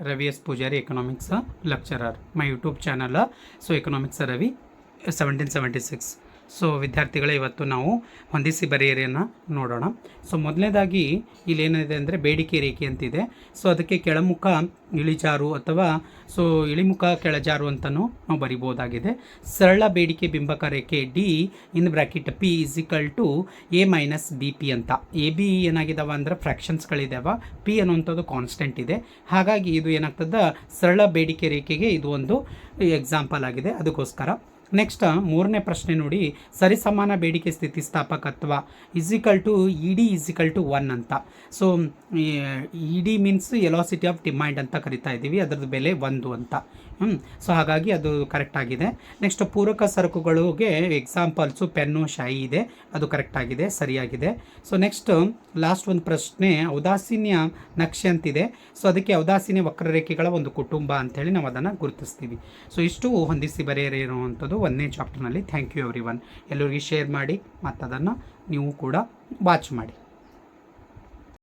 Ravi S Pujari economics lecturer my YouTube channel so economics Ravi seventeen seventy six so ವಿದ್ಯಾರ್ಥಿಗಳೇ, ಇವತ್ತು ನಾವು ಹೊಂದಿಸಿ ಬರೆಯರಿಯನ್ನು ನೋಡೋಣ. ಸೊ ಮೊದಲನೇದಾಗಿ ಇಲ್ಲಿ ಏನಿದೆ ಅಂದರೆ ಬೇಡಿಕೆ ರೇಖೆ ಅಂತಿದೆ. ಸೊ ಅದಕ್ಕೆ ಕೆಳಮುಖ ಇಳಿಜಾರು ಅಥವಾ ಸೊ ಇಳಿಮುಖ ಕೆಳಜಾರು ಅಂತಲೂ ನಾವು ಬರಿಬೋದಾಗಿದೆ. ಸರಳ ಬೇಡಿಕೆ ಬಿಂಬಕ ರೇಖೆ D in bracket P is equal to A minus B P ಅಂತ. ಎ ಬಿ ಏನಾಗಿದಾವ ಅಂದರೆ ಫ್ರ್ಯಾಕ್ಷನ್ಸ್ಗಳಿದ್ದಾವ ಪಿ ಅನ್ನುವಂಥದ್ದು ಕಾನ್ಸ್ಟೆಂಟ್ ಇದೆ. ಹಾಗಾಗಿ ಇದು ಏನಾಗ್ತದೆ? ಸರಳ ಬೇಡಿಕೆ ರೇಖೆಗೆ ಇದು ಒಂದು ಎಕ್ಸಾಂಪಲ್ ಆಗಿದೆ. ಅದಕ್ಕೋಸ್ಕರ ನೆಕ್ಸ್ಟ್ ಮೂರನೇ ಪ್ರಶ್ನೆ ನೋಡಿ. ಸರಿಸಮಾನ ಬೇಡಿಕೆ ಸ್ಥಿತಿಸ್ಥಾಪಕತ್ವ is equal to E D is equal to one ಅಂತ. So E D means elasticity of demand ಅಂತ ಕರಿತಾ ಇದ್ದೀವಿ. ಅದರದ್ದು ಬೆಲೆ ಒಂದು ಅಂತ. ಹ್ಞೂ ಸೊ ಹಾಗಾಗಿ ಅದು ಕರೆಕ್ಟ್ ಆಗಿದೆ. ನೆಕ್ಸ್ಟ್ ಪೂರಕ ಸರಕುಗಳಿಗೆ ಎಕ್ಸಾಂಪಲ್ಸು ಪೆನ್ನು, ಶಾಯಿ ಇದೆ. ಅದು ಕರೆಕ್ಟ್ ಆಗಿದೆ, ಸರಿಯಾಗಿದೆ. ಸೊ ನೆಕ್ಸ್ಟ್ ಲಾಸ್ಟ್ ಒಂದು ಪ್ರಶ್ನೆ. ಔದಾಸೀನ್ಯ ನಕ್ಷೆ ಅಂತಿದೆ. ಸೊ ಅದಕ್ಕೆ ಔದಾಸೀನ್ಯ ವಕ್ರರೇಖೆಗಳ ಒಂದು ಕುಟುಂಬ ಅಂಥೇಳಿ ನಾವು ಅದನ್ನು ಗುರುತಿಸ್ತೀವಿ. ಸೊ ಇಷ್ಟು ಹೊಂದಿಸಿ ಬರೆಯರಿ ಇರುವಂಥದ್ದು ಒಂದನೇ ಚಾಪ್ಟರ್ನಲ್ಲಿ ಥ್ಯಾಂಕ್ ಯು ಎವ್ರಿ ಒನ್ ಎಲ್ಲರಿಗೆ ಶೇರ್ ಮಾಡಿ ಮತ್ತು ಅದನ್ನು ನೀವು ಕೂಡ ವಾಚ್ ಮಾಡಿ.